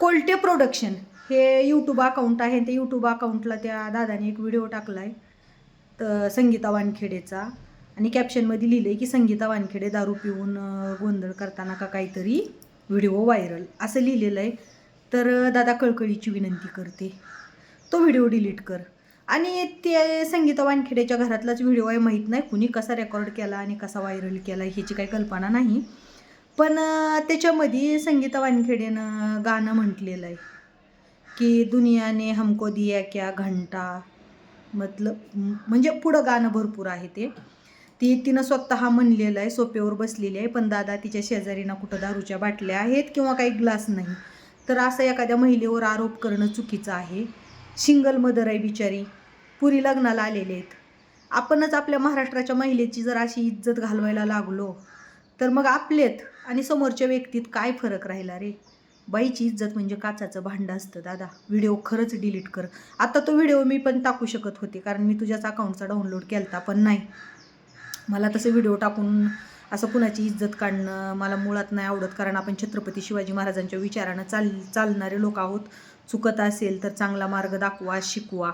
कोलटे production हे YouTube account आहे. ते यूट्यूब अकाउंटला त्या दादाने एक व्हिडिओ टाकला आहे तर संगीता वानखेडेचा. आणि कॅप्शनमध्ये लिहिलं आहे की संगीता वानखेडे दारू पिऊन गोंधळ करताना का काहीतरी व्हिडिओ व्हायरल असं लिहिलेलं आहे. तर दादा कळकळीची विनंती करते. तो व्हिडिओ डिलीट कर. आणि ते संगीता वानखेडेच्या घरातलाच व्हिडिओ आहे. माहीत नाही कुणी कसा रेकॉर्ड केला आणि कसा व्हायरल केला. ह्याची काही कल्पना नाही. पण त्याच्यामध्ये संगीता वानखेडेनं गाणं म्हटलेलं आहे. की दुनियाने हमको दिया क्या घंटा. मतलब म्हणजे पुढं गाणं भरपूर आहे ते. ती तिनं स्वतः म्हणलेलं आहे सोप्यावर बसलेली आहे पण दादा तिच्या शेजारी ना कुठं दारूच्या बाटल्या आहेत किंवा काही ग्लास नाही. तर असं एखाद्या महिलेवर आरोप करणं चुकीचं आहे. सिंगल मदर आहे बिचारी. पुरी लग्नाला आलेले आहेत. आपणच आपल्या महाराष्ट्राच्या महिलेची जर अशी इज्जत घालवायला लागलो. तर मग आपलेत आणि समोरच्या व्यक्तीत काय फरक राहिला रे? बाईची इज्जत म्हणजे काचाचं भांडं असतं दादा. व्हिडिओ खरंच डिलीट कर. आता तो व्हिडिओ मी पण टाकू शकत होते कारण मी तुझ्याच अकाउंटचा डाउनलोड केलता पण नाही. मला तसं व्हिडिओ टाकून असं कुणाची इज्जत काढणं मला मुळात नाही आवडत कारण आपण छत्रपती शिवाजी महाराजांच्या विचारानं चाल चालणारे लोक आहोत. चुकत असेल तर चांगला मार्ग दाखवा शिकवा.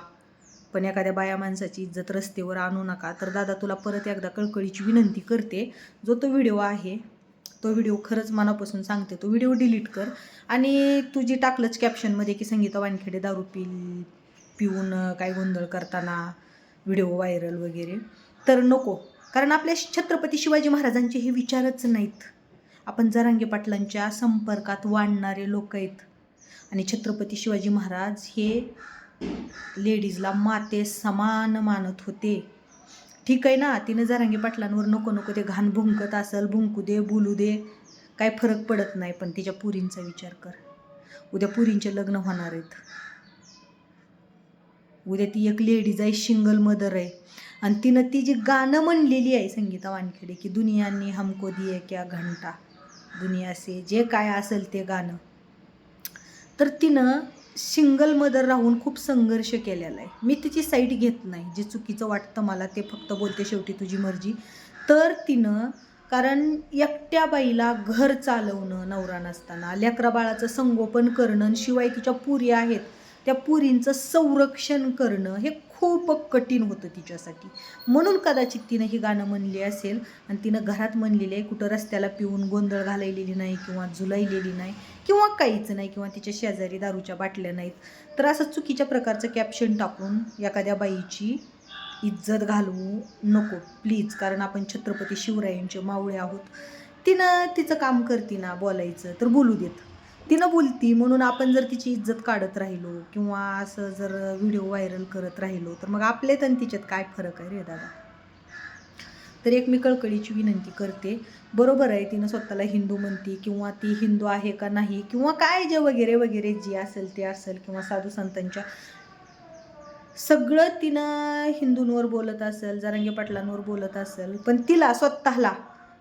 पण एखाद्या बाया माणसाची इज्जत रस्त्यावर आणू नका. तर दादा तुला परत एकदा कळकळीची विनंती करते. जो तो व्हिडिओ आहे तो व्हिडिओ खरंच मनापासून सांगते. तो व्हिडिओ डिलीट कर. आणि तू टाकलंच कॅप्शनमध्ये की संगीता वानखेडे दारू पि पिऊन काय गोंधळ करताना व्हिडिओ व्हायरल वगैरे तर नको. कारण आपल्या छत्रपती शिवाजी महाराजांचे हे विचारच नाहीत. आपण जरांगे पाटलांच्या संपर्कात वाढणारे लोक आहेत. आणि छत्रपती शिवाजी महाराज हे लेडीजला माते समान मानत होते. ठीक आहे ना? तिनं जरांगे पाटलांवर नको नको ते घाण भुंकत असेल भुंकू दे बोलू दे काय फरक पडत नाही पण तिच्या पुरींचा विचार कर. उद्या पुरींचे लग्न होणार आहेत. उद्या ती एक लेडीज आहे सिंगल मदर आहे. आणि तिनं ती जी गाणं म्हणलेली आहे संगीता वानखेडे की दुनियांनी हमको दिए क्या घंटा? दुनिया से जे काय असेल ते गाणं. तर तिनं सिंगल मदर राहून खूप संघर्ष केलेला आहे. मी तिची साईड घेत नाही. जे चुकीचं वाटतं मला ते फक्त बोलते शेवटी तुझी मर्जी. तर तिनं कारण एकट्या बाईला घर चालवणं नवरा नसताना लेकरा बाळाचं संगोपन करणं आणि शिवाय तिच्या पुरी आहेत त्या पुरींचं संरक्षण करणं हे खूप कठीण होतं तिच्यासाठी. म्हणून कदाचित तिनं ही गाणं म्हणली असेल आणि तिनं घरात म्हणलेली आहे कुठं रस्त्याला पिऊन गोंधळ घालायलेली नाही किंवा झुलायलेली नाही. किंवा काहीच नाही किंवा तिच्या शेजारी दारूच्या बाटल्या नाहीत. तर असं चुकीच्या प्रकारचं कॅप्शन टाकून एखाद्या बाईची इज्जत घालवू नको प्लीज कारण आपण छत्रपती शिवरायांचे मावळे आहोत. तिनं तिचं काम करते ना बोलायचं तर बोलू देत. तिनं बोलती म्हणून आपण जर तिची इज्जत काढत राहिलो किंवा असं जर व्हिडिओ व्हायरल करत राहिलो तर मग आपले आणि तिच्यात काय फरक आहे रे दादा? तर एक मी कळकळीची विनंती करते. बरोबर आहे तिनं स्वतःला हिंदू म्हणती किंवा ती हिंदू आहे का नाही किंवा काय जे वगैरे वगैरे जे असेल ते असेल किंवा साधू संतांच्या. सगळं तिनं हिंदूंवर बोलत असेल जरांगे पाटलांवर बोलत असेल पण तिला स्वतःला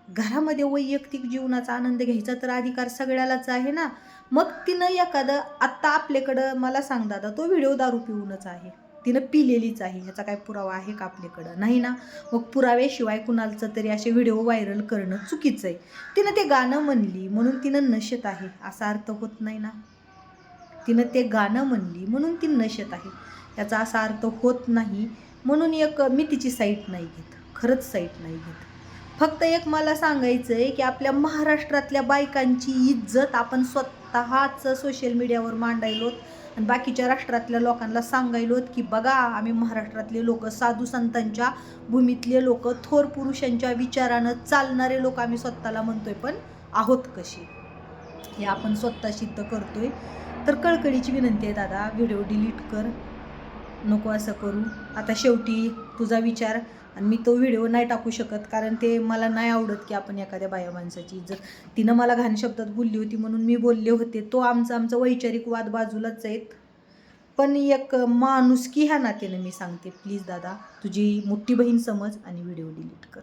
घरामध्ये वैयक्तिक जीवनाचा आनंद घ्यायचा तर अधिकार सगळ्यालाच आहे ना? मग तिनं एखादं आत्ता आपल्याकडं मला सांग दादा तो व्हिडिओ दारू पिऊनच आहे. तिनं पिलेलीच आहे ह्याचा काय पुरावा आहे का आपल्याकडं? नाही ना? मग पुराव्याशिवाय कुणालचं तरी असे व्हिडिओ व्हायरल करणं चुकीचं आहे. तिनं ते गाणं म्हणली म्हणून तिनं नशेत आहे असा अर्थ होत नाही ना? तिनं ते गाणं म्हणली म्हणून ती नशेत आहे याचा असा अर्थ होत नाही म्हणून एक मी तिची साईट नाही घेत खरंच साईट नाही घेत. फक्त एक मला सांगायचं आहे की आपल्या महाराष्ट्रातल्या बायकांची इज्जत आपण स्वतःच सोशल मीडियावर मांडायलोत. आणि बाकीच्या राष्ट्रातल्या लोकांना सांगायलोत की बघा आम्ही महाराष्ट्रातले लोक साधू संतांच्या भूमीतले लोक थोर पुरुषांच्या विचारानं चालणारे लोक आम्ही स्वतःला म्हणतोय पण आहोत कशी? हे आपण स्वतः सिद्ध करतोय. तर कळकळीची विनंती आहे दादा व्हिडिओ डिलीट कर. नको असं करू. आता शेवटी तुझा विचार आणि मी तो व्हिडिओ नाही टाकू शकत कारण ते मला नाही आवडत की आपण एखाद्या बाया माणसाची. इज्जत तिनं मला घाण शब्दात बोलली होती म्हणून मी बोलले होते तो आमचा आमचा वैचारिक वाद बाजूलाच आहेत. पण एक माणुसकी ह्या नात्यानं मी सांगते. प्लीज दादा तुझी मोठी बहीण समज आणि व्हिडिओ डिलीट कर.